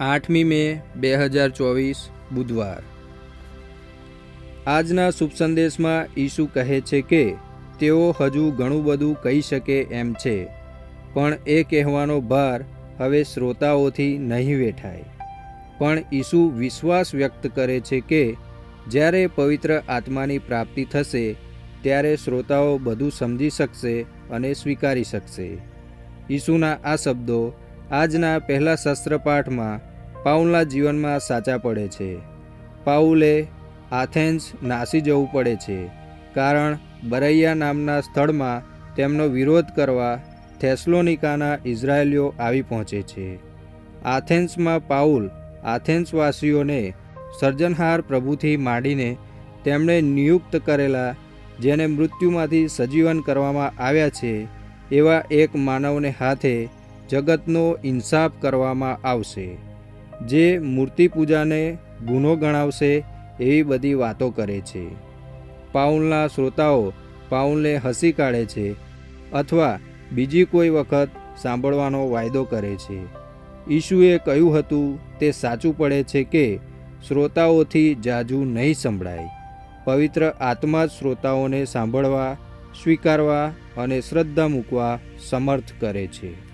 આઠમી મે, બે હજાર ચોવીસ, બુધવાર. આજના શુભ સંદેશમાં ઈસુ કહે છે કે, તેઓ હજુ ઘણું બધું કહી શકે એમ છે, પણ એ કહેવાનો ભાર હવે શ્રોતાઓથી નહીં વેઠાય. પણ ઈસુ વિશ્વાસ વ્યક્ત કરે છે કે, જ્યારે પવિત્ર આત્માની પ્રાપ્તિ થશે, ત્યારે શ્રોતાઓ બધું સમજી શકશે અને સ્વીકારી શકશે. ઈસુના આ શબ્દો આજના પહેલા શસ્ત્રપાઠમાં પાઉલના જીવનમાં સાચા પડે છે. પાઉલે આથેન્સ નાસી જવું પડે છે, કારણ બરૈયા નામના સ્થળમાં તેમનો વિરોધ કરવા થેસ્લોનિકાના ઇઝરાયેલીઓ આવી પહોંચે છે. આથેન્સમાં પાઉલ આથેન્સવાસીઓને સર્જનહાર પ્રભુથી માંડીને તેમણે નિયુક્ત કરેલા, જેને મૃત્યુમાંથી સજીવન કરવામાં આવ્યા છે, એવા એક માનવને હાથે જગતનો ઇન્સાફ કરવામાં આવશે. જે મૂર્તિ પૂજાને ગુનો ગણાવશે એવી બધી વાતો કરે છે. પાઉલના શ્રોતાઓ પાઉલને હસી કાઢે છે અથવા બીજી કોઈ વખત સાંભળવાનો વાયદો કરે છે. ઈશુએ કહ્યું હતું, તે સાચું પડે છે કે શ્રોતાઓથી જાજુ નહીં સંભળાય. પવિત્ર આત્મા જ શ્રોતાઓને સાંભળવા, સ્વીકારવા અને શ્રદ્ધા મૂકવા સમર્થ કરે છે.